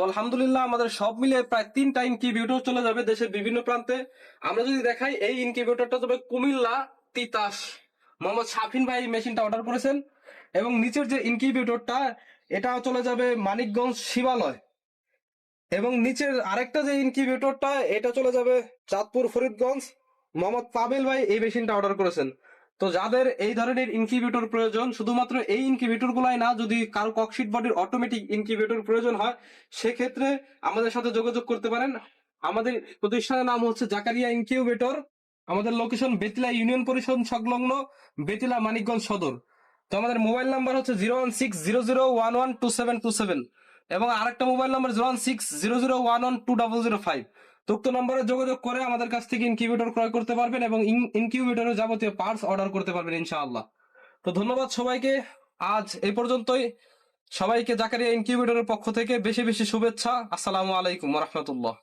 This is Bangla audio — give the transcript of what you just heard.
তো আলহামদুলিল্লাহ আমাদের সব মিলে প্রায় তিনটা ইনকিউবেটর চলে যাবে দেশের বিভিন্ন প্রান্তে। আমরা যদি দেখাই, এই ইনকিউবেটরটা যাবে কুমিল্লা তিতাস। মোহাম্মদ শাফিন ভাই মেশিনটা অর্ডার করেছেন। এবং নিচের যে ইনকিউবেটরটা এটা চলে যাবে মানিকগঞ্জ শিবালয়। এবং নিচের আরেকটা যে ইনকিউবেটরটা এটা চলে যাবে চাঁদপুর ফরিদগঞ্জ। মোহাম্মদ পাবেল ভাই এই মেশিনটা অর্ডার করেছেন। তো যাদের এই ধরনের ইনকিউবেটর প্রয়োজন, শুধুমাত্র এই ইনকিউবেটর গুলাই না, যদি কারও ককশিট বডির অটোমেটিক ইনকিউবেটর প্রয়োজন হয়, সেক্ষেত্রে আমাদের সাথে যোগাযোগ করতে পারেন। আমাদের প্রতিষ্ঠানের নাম হচ্ছে জাকারিয়া ইনকিউবেটর আমাদের লোকেশন বেতিলা ইউনিয়ন পরিষদ সংলগ্ন বেতিলা মানিকগঞ্জ সদর। তো আমাদের মোবাইল নাম্বার হচ্ছে zero one six zero zero one one two seven two seven এবং আরেকটা mobile number one six zero zero one one two double zero five. উক্ত নম্বরে যোগাযোগ করে আমাদের কাছ থেকে ইনকিউবেটর ক্রয় করতে পারবেন এবং ইনকিউবেটরের যাবতীয় পার্টস অর্ডার করতে পারবেন ইনশাআল্লাহ। তো ধন্যবাদ সবাইকে। আজ এই পর্যন্তই। সবাইকে জাকারিয়া ইনকিউবেটরের পক্ষ থেকে বেশি বেশি শুভেচ্ছা। আসসালামু আলাইকুম রহমতুল্লাহ।